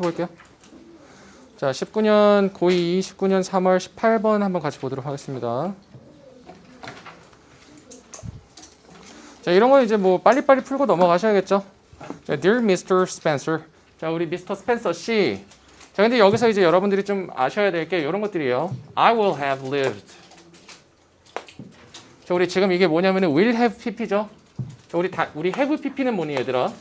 볼게요. 자, 19년 고2 19년 3월 18번 한번 같이 보도록 하겠습니다. 자, 이런 거 이제 뭐 빨리빨리 풀고 넘어가셔야겠죠. 자, Dear Mr. Spencer. 자, 우리 Mr. Spencer 씨. 자, 근데 여기서 이제 여러분들이 좀 아셔야 될 게 이런 것들이에요. I will have lived. 자, 우리 지금 이게 뭐냐면은 will have pp죠. 자, 우리 다 우리 have pp는 뭐니 얘들아?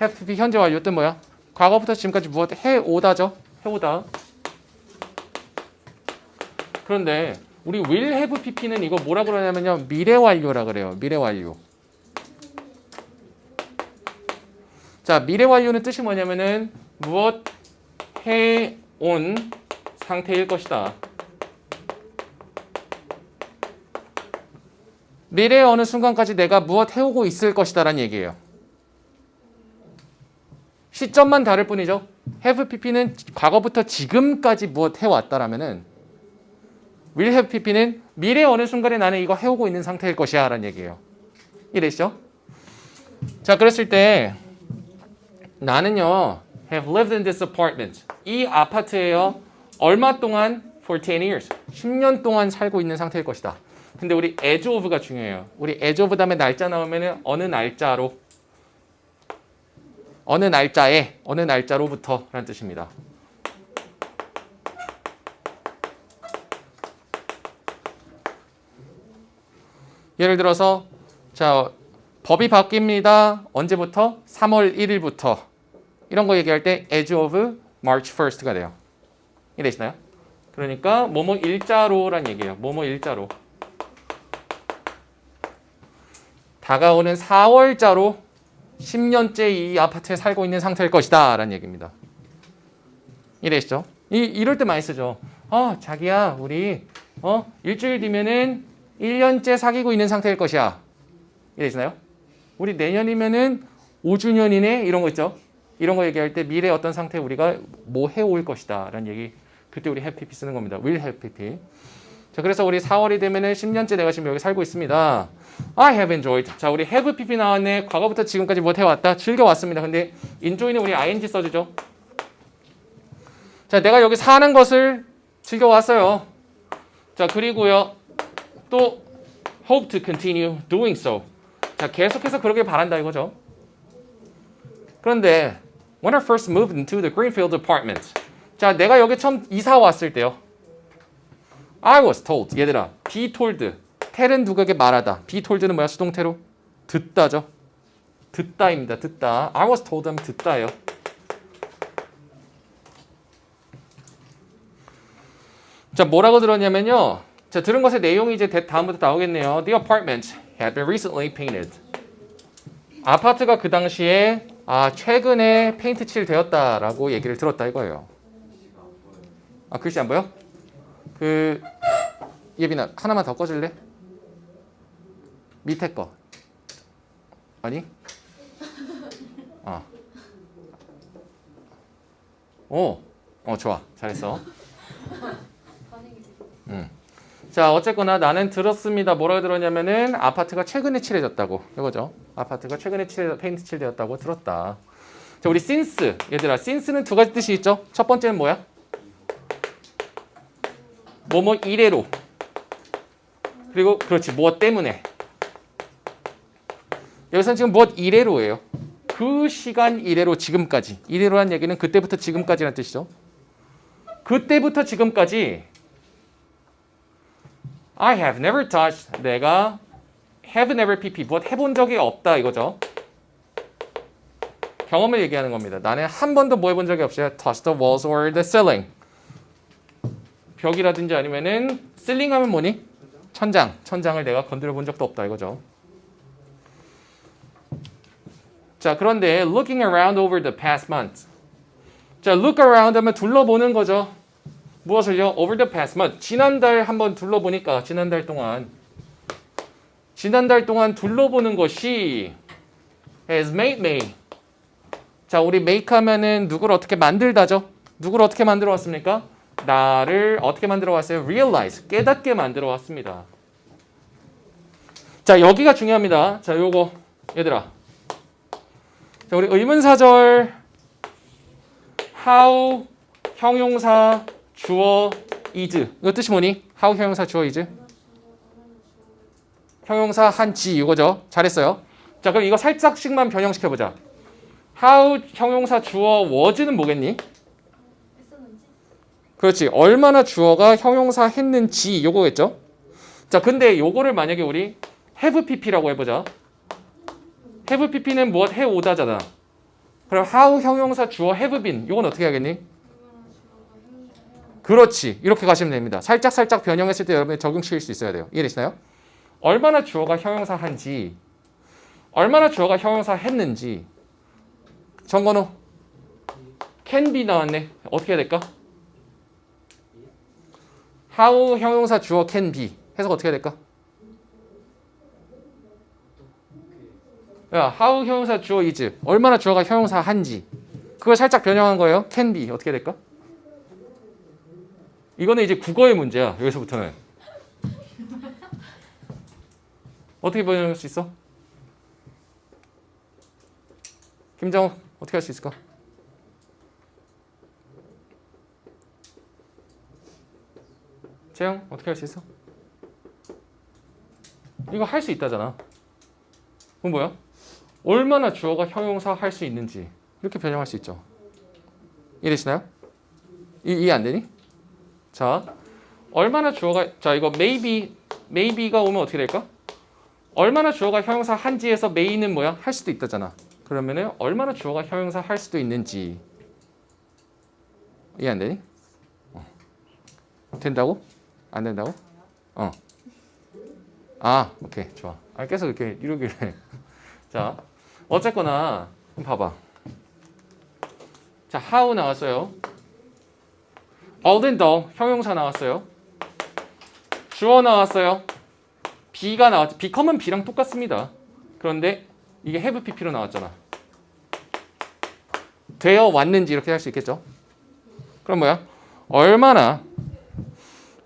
Have pp 현재 완료 뜻 뭐야? 과거부터 지금까지 무엇 해오다죠? 해오다. 그런데 우리 will have pp는 이거 뭐라 그러냐면요 미래 완료라 그래요. 미래 완료. 자 미래 완료는 뜻이 뭐냐면은 무엇 해온 상태일 것이다. 미래의 어느 순간까지 내가 무엇 해오고 있을 것이다라는 얘기예요. 시점만 다를 뿐이죠. have pp는 과거부터 지금까지 무엇 해왔다라면은 will have pp는 미래 어느 순간에 나는 이거 해오고 있는 상태일 것이야 라는 얘기예요. 이해되시죠? 자, 그랬을 때 나는요 have lived in this apartment 이 아파트에요 얼마 동안 for 10 years 10년 동안 살고 있는 상태일 것이다. 근데 우리 as of가 중요해요. 우리 as of 다음에 날짜 나오면은 어느 날짜로 어느 날짜에 어느 날짜로부터 라는 뜻입니다. 예를 들어서 자 법이 바뀝니다. 언제부터? 3월 1일부터 이런 거 얘기할 때 as of March 1st가 돼요. 이해되시나요? 그러니까 뭐뭐 일자로란 얘기예요. 뭐뭐 일자로. 다가오는 4월자로 10년째 이 아파트에 살고 있는 상태일 것이다 라는 얘기입니다. 이해되시죠? 이, 이럴 때 많이 쓰죠. 어, 자기야, 우리 어 일주일 뒤면은 1년째 사귀고 있는 상태일 것이야. 이해되시나요? 우리 내년이면은 5주년이네 이런 거 있죠. 이런 거 얘기할 때 미래 어떤 상태 우리가 뭐 해올 것이다 라는 얘기 그때 우리 pp 쓰는 겁니다. have pp. 자, 그래서 우리 4월이 되면은 10년째 내가 지금 여기 살고 있습니다. I have enjoyed. 자, 우리 have pp 나왔네. 과거부터 지금까지 뭐 해왔다? 즐겨왔습니다. 근데 enjoy는 우리 ing 써주죠. 자, 내가 여기 사는 것을 즐겨왔어요. 자, 그리고요. 또 hope to continue doing so. 자, 계속해서 그러길 바란다 이거죠. 그런데 when I first moved into the Greenfield apartment. 자, 내가 여기 처음 이사 왔을 때요. I was told. 얘들아, be told. 텔은 누구에게 말하다. be told는 뭐야? 수동태로 듣다죠. 듣다입니다. 듣다. I was told 하면 듣다예요. 자, 뭐라고 들었냐면요. 자, 들은 것의 내용이 이제 대- 다음부터 나오겠네요. The apartment had been recently painted. 아파트가 그 당시에 아, 최근에 페인트 칠 되었다라고 얘기를 들었다 이거예요. 아, 글씨 안 보여? 그 예빈아 하나만 더 꺼줄래? 밑에 거 아니? 어. 오, 어 좋아 잘했어. 음. 자 어쨌거나 나는 들었습니다. 뭐라고 들었냐면은 아파트가 최근에 칠해졌다고 이거죠. 아파트가 최근에 칠 페인트 칠되었다고 들었다. 자 우리 since 얘들아 since는 두 가지 뜻이 있죠. 첫 번째는 뭐야? 뭐뭐 이래로. 그리고 그렇지 무엇 때문에. 여기서는 지금 무엇 이래로예요. 그 시간 이래로 지금까지. 이래로란 얘기는 그때부터 지금까지라는 뜻이죠. 그때부터 지금까지 I have never touched 내가 have never pp 무엇 해본 적이 없다 이거죠. 경험을 얘기하는 겁니다. 나는 한 번도 뭐 해본 적이 없어요. Touch the walls or the ceiling 벽이라든지 아니면은 실링 하면 뭐니? 천장. 천장을 내가 건드려 본 적도 없다 이거죠. 자, 그런데 looking around over the past month. 자, look around 하면 둘러보는 거죠. 무엇을요? over the past month. 지난달 한번 둘러보니까 지난달 동안 지난달 동안 둘러보는 것이 has made me. 자, 우리 make 하면은 누구를 어떻게 만들다죠? 누구를 어떻게 만들어 왔습니까? 나를 어떻게 만들어 왔어요? realize. 깨닫게 만들어 왔습니다. 자, 여기가 중요합니다. 자, 요거 얘들아. 자, 우리 의문사절 how 형용사 주어 is 이거 뜻이 뭐니? how 형용사 주어 is 형용사 한지 이거죠. 잘했어요. 자, 그럼 이거 살짝씩만 변형시켜 보자. how 형용사 주어 was는 뭐겠니? 그렇지. 얼마나 주어가 형용사 했는지 요거겠죠? 자, 근데 요거를 만약에 우리 have pp라고 해보자. have pp는 무엇 해 오다잖아. 그럼 how 형용사 주어 have been 요건 어떻게 하겠니? 그렇지. 이렇게 가시면 됩니다. 살짝 살짝 변형했을 때 여러분이 적용시킬 수 있어야 돼요. 이해되시나요? 얼마나 주어가 형용사 한지, 얼마나 주어가 형용사 했는지. 정건우 can be 나왔네. 어떻게 해야 될까? How 형용사 주어 can be 해석 어떻게 해야 될까? 야, how 형용사 주어 is 얼마나 주어가 형용사 한지 그걸 살짝 변형한 거예요. can be 어떻게 될까? 이거는 이제 국어의 문제야. 여기서부터는. 어떻게 변형할 수 있어? 김정우 어떻게 할 수 있을까? 재영 어떻게 할 수 있어? 이거 할 수 있다잖아. 그럼 뭐야? 얼마나 주어가 형용사 할 수 있는지 이렇게 변형할 수 있죠. 이해되시나요? 이, 이해 안 되니? 자, 얼마나 주어가 자 이거 maybe maybe가 오면 어떻게 될까? 얼마나 주어가 형용사 한지에서 may는 뭐야? 할 수도 있다잖아. 그러면은 얼마나 주어가 형용사 할 수도 있는지 이해 안 되니? 어. 된다고? 안 된다고? 어. 아, 오케이, 좋아. 아, 계속 이렇게 이러길래. 자, 어쨌거나 봐봐. 자, how 나왔어요. other than 형용사 나왔어요. 주어 나왔어요. be가 나왔죠. become은 be랑 똑같습니다. 그런데 이게 have pp로 나왔잖아. 되어 왔는지 이렇게 할 수 있겠죠. 그럼 뭐야? 얼마나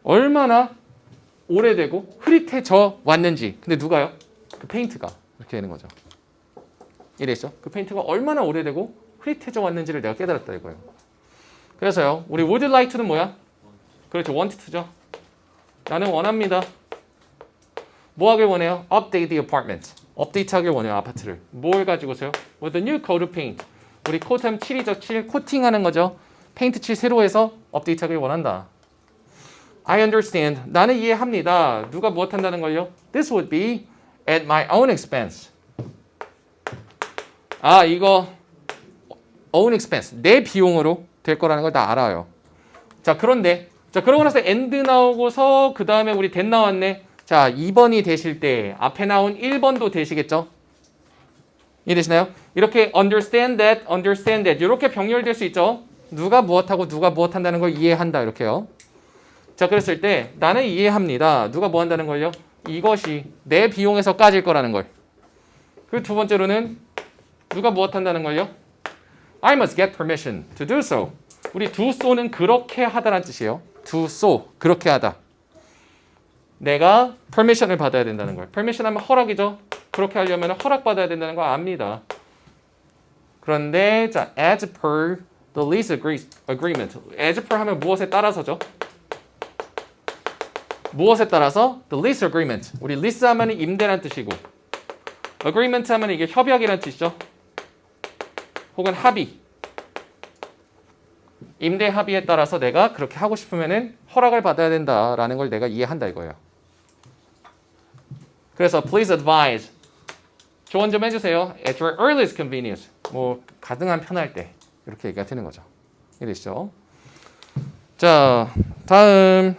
얼마나 오래되고 흐릿해져 왔는지. 근데 누가요? 그 페인트가 이렇게 되는 거죠. 이래죠. 그 페인트가 얼마나 오래되고 흐릿해져 왔는지를 내가 깨달았다 이거예요. 그래서요. 우리 would like to는 뭐야? 그렇죠. want to죠. 나는 원합니다. 뭐 하길 원해요? update the apartment. 업데이트하길 원해요. 아파트를. 뭘 가지고서요? with a new coat of paint. 우리 코트하면 칠이죠. 칠 코팅하는 거죠. 페인트 칠 새로 해서 업데이트하길 원한다. I understand. 나는 이해합니다. 누가 무엇 한다는 걸요? This would be at my own expense. 아, 이거 own expense. 내 비용으로 될 거라는 걸 다 알아요. 자, 그런데 자, 그러고 나서 and 나오고서 그 다음에 우리 that 나왔네. 자, 2번이 되실 때 앞에 나온 1번도 되시겠죠? 이해되시나요? 이렇게 understand that, understand that 이렇게 병렬될 수 있죠? 누가 무엇하고 누가 무엇 한다는 걸 이해한다 이렇게요. 자, 그랬을 때 나는 이해합니다. 누가 뭐 한다는 걸요? 이것이 내 비용에서 까질 거라는 걸. 그리고 두 번째로는 누가 무엇 한다는 걸요? I must get permission to do so. 우리 do so는 그렇게 하다라는 뜻이에요. do so 그렇게 하다. 내가 permission을 받아야 된다는 걸. permission 하면 허락이죠. 그렇게 하려면 허락 받아야 된다는 거 압니다. 그런데 자 as per the lease agree- agreement. as per 하면 무엇에 따라서죠? 무엇에 따라서 the lease agreement. 우리 lease 하면 임대란 뜻이고 agreement 하면 이게 협약이란 뜻이죠. 혹은 합의. 임대 합의에 따라서 내가 그렇게 하고 싶으면은 허락을 받아야 된다라는 걸 내가 이해한다 이거예요. 그래서 please advise. 조언 좀 해주세요. At your earliest convenience. 뭐 가능한 편할 때 이렇게 얘기가 되는 거죠. 이해되시죠? 자, 다음